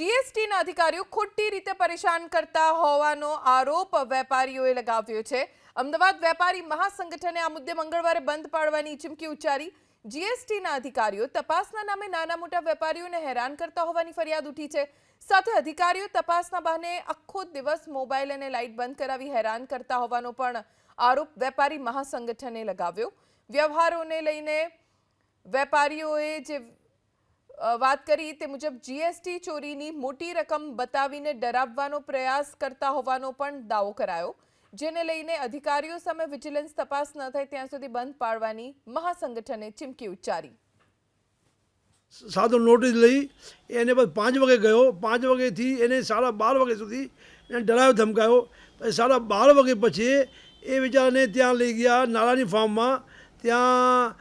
જીએસટીના અધિકારીઓ ખોટી રીતે પરેશાન કરતા હોવાનો આરોપ વેપારીઓએ લગાવ્યો છે. અમદાવાદ વેપારી મહાસંગઠને આ મુદ્દે મંગળવારે બંધ પાડવાની ચીમકી ઉચ્ચારી. જીએસટીના અધિકારીઓ તપાસના નામે નાના મોટા વેપારીઓને હેરાન કરતા હોવાની ફરિયાદ ઉઠી છે. સાથે અધિકારીઓ તપાસના બહાને આખો દિવસ મોબાઈલ અને લાઇટ બંધ કરાવી હેરાન કરતા હોવાનો પણ આરોપ વેપારી મહાસંગઠને લગાવ્યો. વ્યવહારોને લઈને વેપારીઓએ જે વાત કરી તે મુજબ જીએસટી ચોરીની મોટી રકમ બતાવીને ડરાવવાનો પ્રયાસ કરતા હોવાનો પણ દાવો કરાયો. જેને લઈને અધિકારીઓ સામે વિજિલન્સ તપાસ ન થાય ત્યાં સુધી બંધ પાડવાની મહાસંગઠને ચીમકી ઉચ્ચારી. સાધો નોટિસ લઈ એને બસ પાંચ વાગે ગયો. પાંચ વાગેથી એને સાડા બાર વાગ્યા સુધી એને ડરાયો, ધમકાયો. પછી સાડા બાર વાગે પછી એ બિચારાને ત્યાં લઈ ગયા, નાળાની ફાર્મમાં. ત્યાં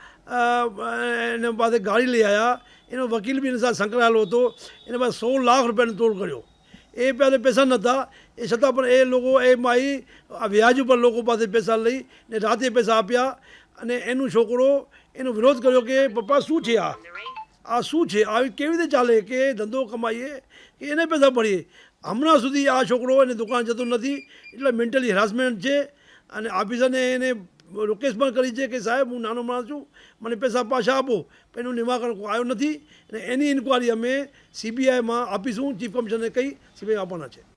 એને પાસે ગાડી લઈ આવ્યા. એનો વકીલ બી એની સાથે સંકળાયેલો હતો. એને પાસે સો લાખ રૂપિયાનો તોડ કર્યો. એ પાસે પૈસા નહોતા. એ છતાં પણ એ લોકો એ માઈ વ્યાજ ઉપર લોકો પાસે પૈસા લઈ ને રાતે પૈસા આપ્યા અને એનું છોકરો એનો વિરોધ કર્યો કે, પપ્પા, શું છે આ? આ શું છે? આવી કેવી રીતે ચાલે કે ધંધો કમાઈએ? કે એને પૈસા ભરીએ હમણાં સુધી આ છોકરો એને દુકાન જતો નથી. એટલે મેન્ટલી હેરાસમેન્ટ છે અને ઓફિસરને એને રિક્વેસ્ટ પણ કરી છે કે સાહેબ, હું નાનો માણસ છું, મને પૈસા પાછા આપો. એનું નિવારણ આવ્યો નથી. અને એની ઇન્કવાયરી અમે સીબીઆઈમાં આપીશું. ચીફ કમિશનરને કહી સીબીઆઈ આપવાના છે.